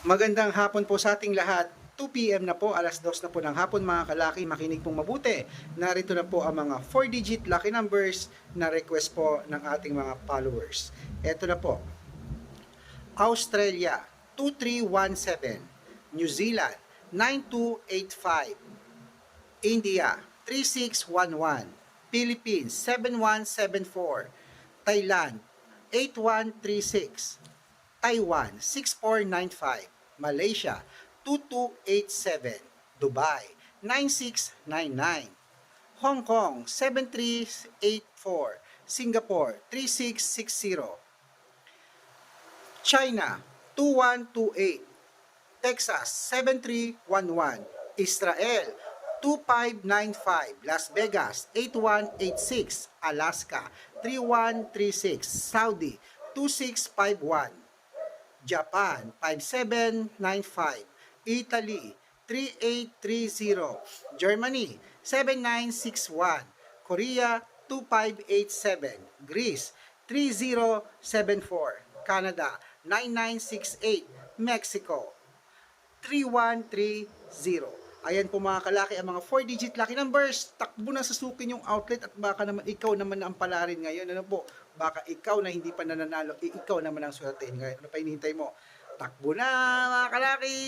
Magandang hapon po sa ating lahat. 2 p.m. na po, alas 2 na po ng hapon mga kalaki, makinig pong mabuti. Narito na po ang mga 4-digit lucky numbers na request po ng ating mga followers. Ito na po. Australia, 2317. New Zealand, 9285. India, 3611. Philippines, 7174. Thailand, 8136. Taiwan 6495, Malaysia 2287, Dubai 9699, Hong Kong 7384, Singapore 3660, China 2128, Texas 7311, Israel 2595, Las Vegas 8186, Alaska 3136, Saudi 2651, Japan 5795, Italy 3830, Germany 7961, Korea 2587, Greece 3074, Canada 9968, Mexico 3130. Ayan po mga kalaki, ang mga 4-digit lucky numbers. Takbo na sa sukin yung outlet at baka naman ikaw naman na ang palarin ngayon. Ano po? Baka ikaw na hindi pa nananalo, eh, ikaw naman ang swerte ngayon. Ano pa hinihintay mo? Takbo na mga kalaki!